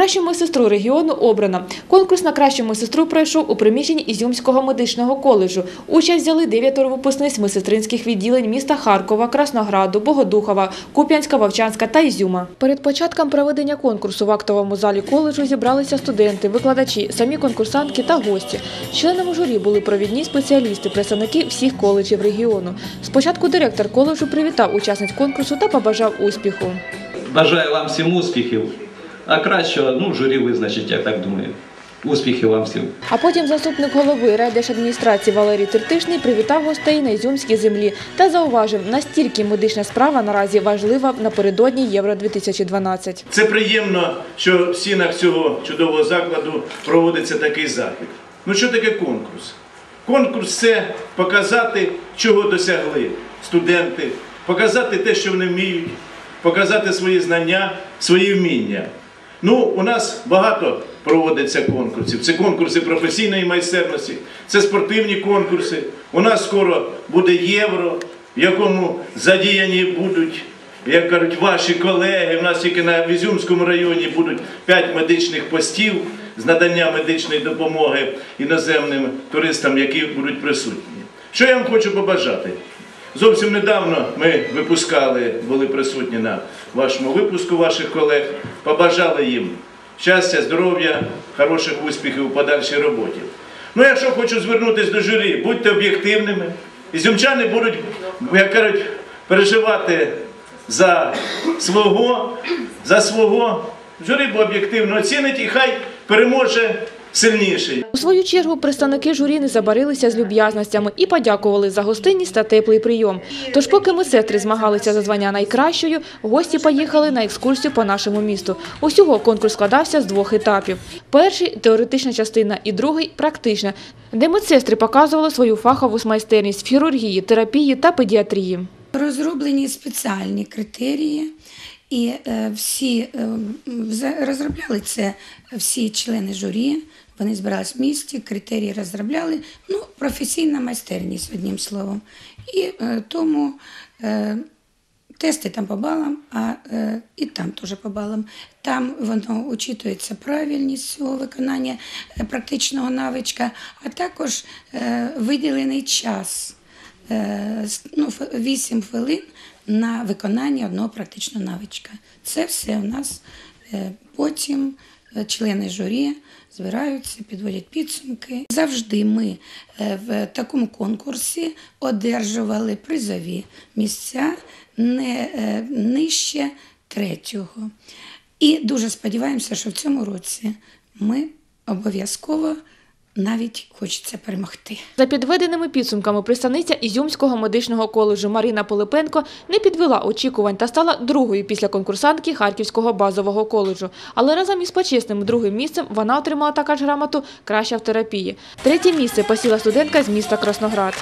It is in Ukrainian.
Кращу медсестру регіону обрано. Конкурс на кращу медсестру пройшов у приміщенні Ізюмського медичного коледжу. Участь взяли дев'ятеро випускниць медсестринських відділень міста Харкова, Краснограду, Богодухова, Куп'янська, Вовчанська та Ізюма. Перед початком проведення конкурсу в актовому залі коледжу зібралися студенти, викладачі, самі конкурсантки та гості. Членами журі були провідні спеціалісти, представники всіх коледжів регіону. Спочатку директор коледжу привітав учасниць конкурсу та побажав успіху. Бажаю вам всім успіхів, а кращого, ну, журі визначить, я так думаю. Успіхів вам всім. А потім заступник голови райдержадміністрації Валерій Тертишний привітав гостей на Ізюмській землі та зауважив, настільки медична справа наразі важлива напередодні Євро 2012. Це приємно, що в стінах цього чудового закладу проводиться такий захід. Ну що таке конкурс? Конкурс це показати, чого досягли студенти, показати те, що вони вміють, показати свої знання, свої вміння. Ну, у нас багато проводиться конкурсів. Це конкурси професійної майстерності, це спортивні конкурси. У нас скоро буде євро, в якому задіяні будуть, як кажуть, ваші колеги. У нас тільки на Візюмському районі будуть 5 медичних постів з надання медичної допомоги іноземним туристам, які будуть присутні. Що я вам хочу побажати? Зовсім недавно ми випускали, були присутні на вашому випуску ваших колег. Побажали їм щастя, здоров'я, хороших успіхів у подальшій роботі. Ну, якщо хочу звернутися до журі, будьте об'єктивними. Ізюмчани будуть, як кажуть, переживати за свого, за свого. Журі об'єктивно оцінить і хай переможе сильніший. У свою чергу представники журі не забарилися з люб'язностями і подякували за гостинність та теплий прийом. Тож, поки медсестри змагалися за звання найкращою, гості поїхали на екскурсію по нашому місту. Усього конкурс складався з двох етапів: перший теоретична частина, і другий практична, де медсестри показували свою фахову майстерність в хірургії, терапії та педіатрії. Розроблені спеціальні критерії, і е, всі е, розробляли це всі члени журі. Вони збирались в місті, критерії розробляли. Ну, професійна майстерність, одним словом. І е, тому е, тести там по балам, а е, і там теж по балам. Там воно учитується правильність цього виконання е, практичного навичка, а також е, виділений час е, ну, 8 хвилин на виконання одного практичного навичка. Це все у нас е, потім члени журі збираються, підводять підсумки. Завжди ми е, в такому конкурсі одержували призові місця не е, нижче третього. І дуже сподіваємося, що в цьому році ми обов'язково навіть хочеться перемогти. За підведеними підсумками представниця Ізюмського медичного коледжу Марина Полипенко не підвела очікувань та стала другою після конкурсантки Харківського базового коледжу. Але разом із почесним другим місцем вона отримала також грамоту «Краща в терапії». Третє місце посіла студентка з міста Красноград.